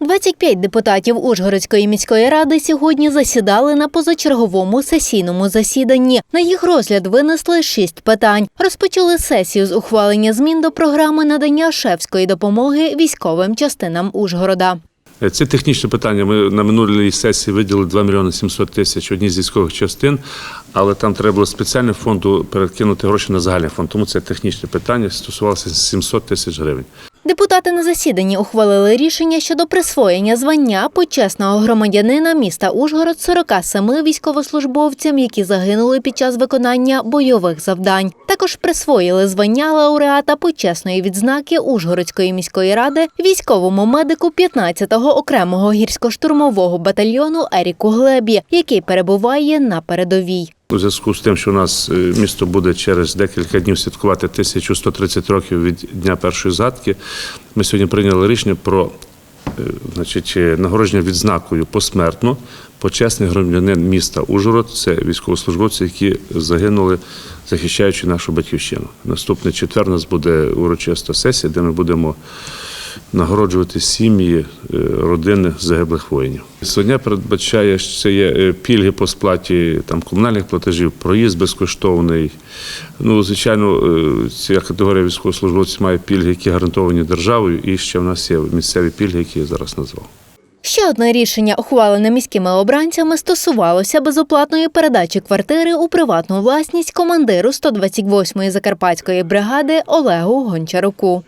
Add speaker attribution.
Speaker 1: 25 депутатів Ужгородської міської ради сьогодні засідали на позачерговому сесійному засіданні. На їх розгляд винесли шість питань. Розпочали сесію з ухвалення змін до програми надання шефської допомоги військовим частинам Ужгорода.
Speaker 2: Це технічне питання. Ми на минулій сесії виділили 2 мільйони 700 тисяч одній з військових частин, але там треба було спеціальним фонду перекинути гроші на загальний фонд. Тому це технічне питання стосувалося 700 тисяч гривень.
Speaker 1: Депутати на засіданні ухвалили рішення щодо присвоєння звання почесного громадянина міста Ужгород 47 військовослужбовцям, які загинули під час виконання бойових завдань. Також присвоїли звання лауреата почесної відзнаки Ужгородської міської ради військовому медику 15-го окремого гірсько-штурмового батальйону Еріку Глебі, який перебуває на передовій.
Speaker 2: У зв'язку з тим, що у нас е, місто буде через декілька днів святкувати 1130 років від дня першої згадки, ми сьогодні прийняли рішення про е, значить, е, нагородження відзнакою посмертно почесний громадянин міста Ужгород. Це військовослужбовці, які загинули, захищаючи нашу батьківщину. Наступний четвер у нас буде урочиста сесія, де ми будемо нагороджувати сім'ї, е, родини загиблих воїнів. Сьогодні передбачає, що є е, пільги по сплаті там, комунальних платежів, проїзд безкоштовний. Ну, звичайно, е, ця категорія військовослужбовців має пільги, які гарантовані державою, і ще в нас є місцеві пільги, які я зараз назвав.
Speaker 1: Ще одне рішення, ухвалене міськими обранцями, стосувалося безоплатної передачі квартири у приватну власність командиру 128-ї закарпатської бригади Олегу Гончаруку.